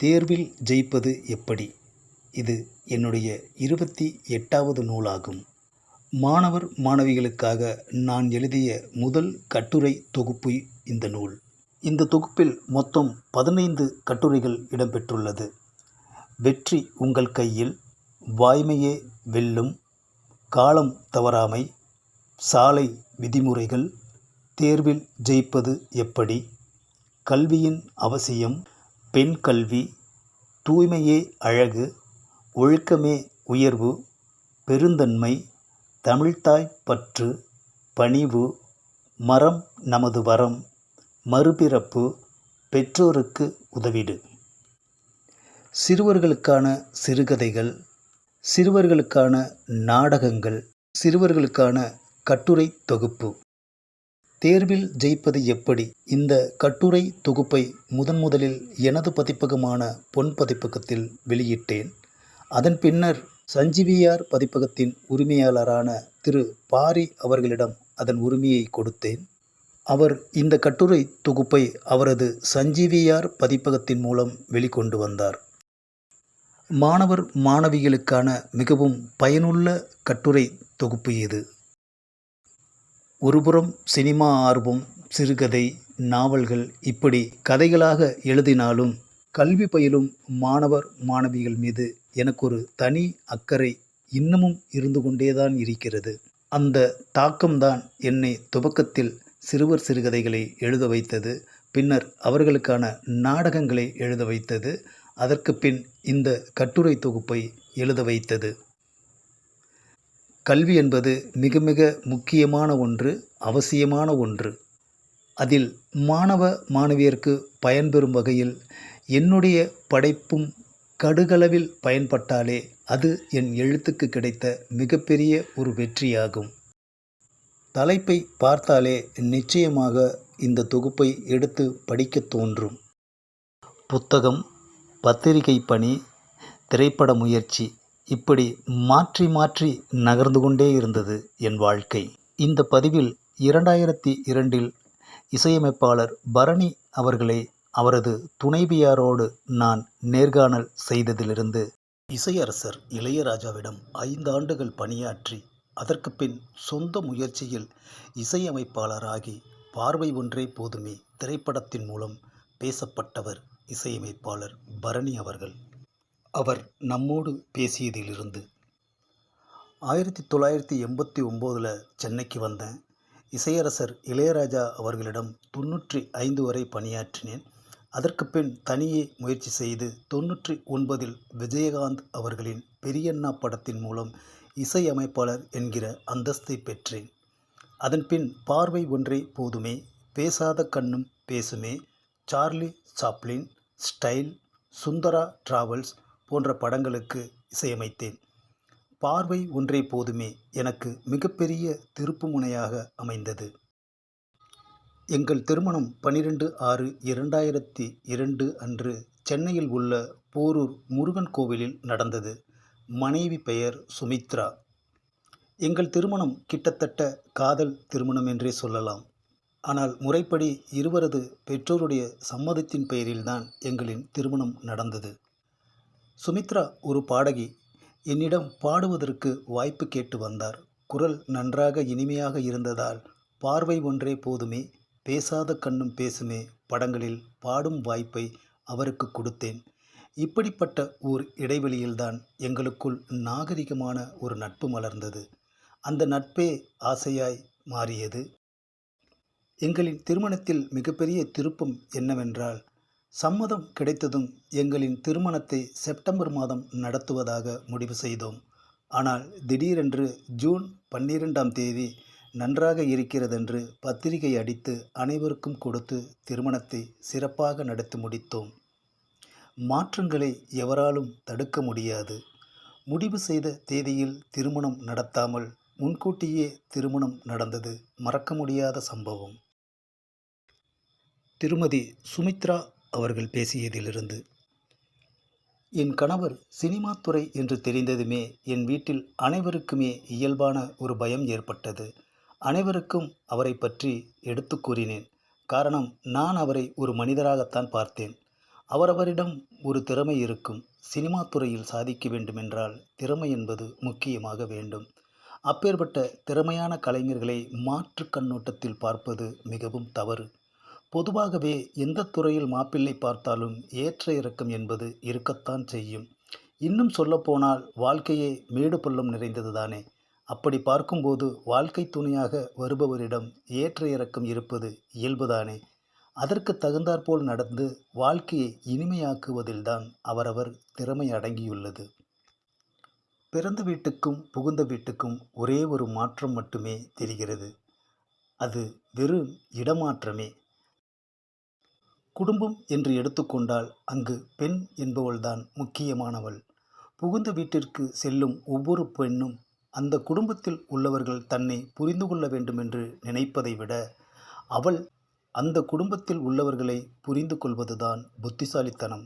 தேர்வில் ஜெயிப்பது எப்படி? இது என்னுடைய இருபத்தி எட்டாவது நூலாகும். மாணவர் மாணவிகளுக்காக நான் எழுதிய முதல் கட்டுரை தொகுப்பு இந்த நூல். இந்த தொகுப்பில் மொத்தம் பதினைந்து கட்டுரைகள் இடம்பெற்றுள்ளது. வெற்றி உங்கள் கையில் வாய்மையே வெல்லும் காலம் தவறாமை சாலை விதிமுறைகள் தேர்வில் ஜெயிப்பது எப்படி? கல்வியின் அவசியம் பெண் கல்வி தூய்மையே அழகு ஒழுக்கமே உயர்வு பெருந்தன்மை தமிழ்த்தாய் பற்று பணிவு மரம் நமது வரம் மறுபிறப்பு பெற்றோருக்கு உதவிடு. சிறுவர்களுக்கான சிறுகதைகள் சிறுவர்களுக்கான நாடகங்கள் சிறுவர்களுக்கான கட்டுரை தொகுப்பு. தேர்வில் ஜெயிப்பது எப்படி? இந்த கட்டுரை தொகுப்பை முதன் முதலில் எனது பதிப்பகமான பொன் பதிப்பகத்தில் வெளியிட்டேன். அதன் பின்னர் சஞ்சீவியார் பதிப்பகத்தின் உரிமையாளரான திரு பாரி அவர்களிடம் அதன் உரிமையை கொடுத்தேன். அவர் இந்த கட்டுரை தொகுப்பை அவரது சஞ்சீவியார் பதிப்பகத்தின் மூலம் வெளிக்கொண்டு வந்தார். மாணவர் மாணவிகளுக்கான மிகவும் பயனுள்ள கட்டுரை தொகுப்பு இது. ஒருபுறம் சினிமா ஆர்வம் சிறுகதை நாவல்கள் இப்படி கதைகளாக எழுதினாலும் கல்வி பயிலும் மாணவர் மாணவிகள் மீது எனக்கு ஒரு தனி அக்கறை இன்னமும் இருந்து கொண்டேதான் இருக்கிறது. அந்த தாக்கம்தான் என்னை துவக்கத்தில் சிறுவர் சிறுகதைகளை எழுத வைத்தது பின்னர் அவர்களுக்கான நாடகங்களை எழுத வைத்தது அதற்கு பின் இந்த கட்டுரை தொகுப்பை எழுத வைத்தது. கல்வி என்பது மிக மிக முக்கியமான ஒன்று அவசியமான ஒன்று. அதில் மாணவ மாணவியருக்கு பயன்பெறும் வகையில் என்னுடைய படைப்பும் கடுகளவில் பயன்பட்டாலே அது என் எழுத்துக்கு கிடைத்த மிகப்பெரிய ஒரு வெற்றியாகும். தலைப்பை பார்த்தாலே நிச்சயமாக இந்த தொகுப்பை எடுத்து படிக்க தோன்றும். புத்தகம் பத்திரிகை பணி திரைப்பட முயற்சி இப்படி மாற்றி மாற்றி நகர்ந்து கொண்டே இருந்தது என் வாழ்க்கை. இந்த பதிவில் இரண்டாயிரத்தி இரண்டில் இசையமைப்பாளர் பரணி அவர்களை அவரது துணைவியாரோடு நான் நேர்காணல் செய்ததிலிருந்து இசையரசர் இளையராஜாவிடம் ஐந்து ஆண்டுகள் பணியாற்றி அதற்கு பின் சொந்த முயற்சியில் இசையமைப்பாளராகி பார்வை ஒன்றே போதுமே திரைப்படத்தின் மூலம் பேசப்பட்டவர் இசையமைப்பாளர் பரணி அவர்கள். அவர் நம்மோடு பேசியதிலிருந்து. ஆயிரத்தி தொள்ளாயிரத்தி எண்பத்தி ஒம்போதில் சென்னைக்கு வந்தேன் இசையரசர் இளையராஜா அவர்களிடம் தொண்ணூற்றி ஐந்து வரை பணியாற்றினேன். அதற்கு பின் தனியே முயற்சி செய்து தொண்ணூற்றி ஒன்பதில் விஜயகாந்த் அவர்களின் பெரியண்ணா படத்தின் மூலம் இசையமைப்பாளர் என்கிற அந்தஸ்தை பெற்றேன். அதன்பின் பார்வை ஒன்றே போதுமே பேசாத கண்ணும் பேசுமே Charlie Chaplin style Sundara travels போன்ற படங்களுக்கு இசையமைத்தேன். பார்வை ஒன்றே போதுமே எனக்கு மிகப்பெரிய திருப்புமுனையாக அமைந்தது. எங்கள் திருமணம் பனிரெண்டு ஆறு இரண்டாயிரத்தி இரண்டு அன்று சென்னையில் உள்ள போரூர் முருகன் கோவிலில் நடந்தது. மனைவி பெயர் சுமித்ரா. எங்கள் திருமணம் கிட்டத்தட்ட காதல் திருமணம் என்றே சொல்லலாம். ஆனால் முறைப்படி இருவரது பெற்றோருடைய சம்மதத்தின் பெயரில்தான் எங்களின் திருமணம் நடந்தது. சுமித்ரா ஒரு பாடகி. என்னிடம் பாடுவதற்கு வாய்ப்பு கேட்டு வந்தார். குரல் நன்றாக இனிமையாக இருந்ததால் பார்வை ஒன்றே போதுமே பேசாத கண்ணும் பேசுமே படங்களில் பாடும் வாய்ப்பை அவருக்கு கொடுத்தேன். இப்படிப்பட்ட ஓர் இடைவெளியில்தான் எங்களுக்குள் நாகரிகமான ஒரு நட்பு மலர்ந்தது. அந்த நட்பே ஆசையாய் மாறியது. எங்களின் திருமணத்தில் மிகப்பெரிய திருப்பம் என்னவென்றால் சம்மதம் கிடைத்ததும் எங்களின் திருமணத்தை செப்டம்பர் மாதம் நடத்துவதாக முடிவு செய்தோம். ஆனால் திடீரென்று ஜூன் பன்னிரெண்டாம் தேதி நன்றாக இருக்கிறதென்று பத்திரிகை அடித்து அனைவருக்கும் கொடுத்து திருமணத்தை சிறப்பாக நடத்தி முடித்தோம். மாற்றங்களை எவராலும் தடுக்க முடியாது. முடிவு செய்த தேதியில் திருமணம் நடத்தாமல் முன்கூட்டியே திருமணம் நடந்தது மறக்க முடியாத சம்பவம். திருமதி சுமித்ரா அவர்கள் பேசியதிலிருந்து. என் கணவர் சினிமா துறை என்று தெரிந்ததுமே என் வீட்டில் அனைவருக்குமே இயல்பான ஒரு பயம் ஏற்பட்டது. அனைவருக்கும் அவரை பற்றி எடுத்து கூறினேன். காரணம் நான் அவரை ஒரு மனிதராகத்தான் பார்த்தேன். அவரவரிடம் ஒரு திறமை இருக்கும். சினிமா துறையில் சாதிக்க வேண்டுமென்றால் திறமை என்பது முக்கியமாக வேண்டும். அப்பேற்பட்ட திறமையான கலைஞர்களை மாற்று கண்ணோட்டத்தில் பார்ப்பது மிகவும் தவறு. பொதுவாகவே எந்த துறையில் மாப்பிள்ளை பார்த்தாலும் ஏற்ற இறக்கம் என்பது இருக்கத்தான் செய்யும். இன்னும் சொல்லப்போனால் வாழ்க்கையே மேடு பள்ளம் நிறைந்தது தானே அப்படி பார்க்கும்போது வாழ்க்கை துணையாக வருபவரிடம் ஏற்ற இறக்கம் இருப்பது இயல்புதானே. அதற்கு தகுந்தாற்போல் நடந்து வாழ்க்கையை இனிமையாக்குவதில்தான் அவரவர் திறமை அடங்கியுள்ளது. பிறந்த வீட்டுக்கும் புகுந்த வீட்டுக்கும் ஒரே ஒரு மாற்றம் மட்டுமே தெரிகிறது. அது வெறும் இடமாற்றமே. குடும்பம் என்று எடுத்துக்கொண்டால் அங்கு பெண் என்பவள்தான் முக்கியமானவள். புகுந்த வீட்டிற்கு செல்லும் ஒவ்வொரு பெண்ணும் அந்த குடும்பத்தில் உள்ளவர்கள் தன்னை புரிந்து கொள்ள வேண்டுமென்று நினைப்பதை விட அவள் அந்த குடும்பத்தில் உள்ளவர்களை புரிந்து கொள்வதுதான் புத்திசாலித்தனம்.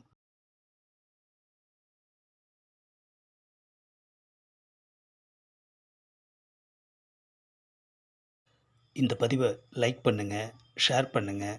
இந்த பதிவை லைக் பண்ணுங்கள் ஷேர் பண்ணுங்கள்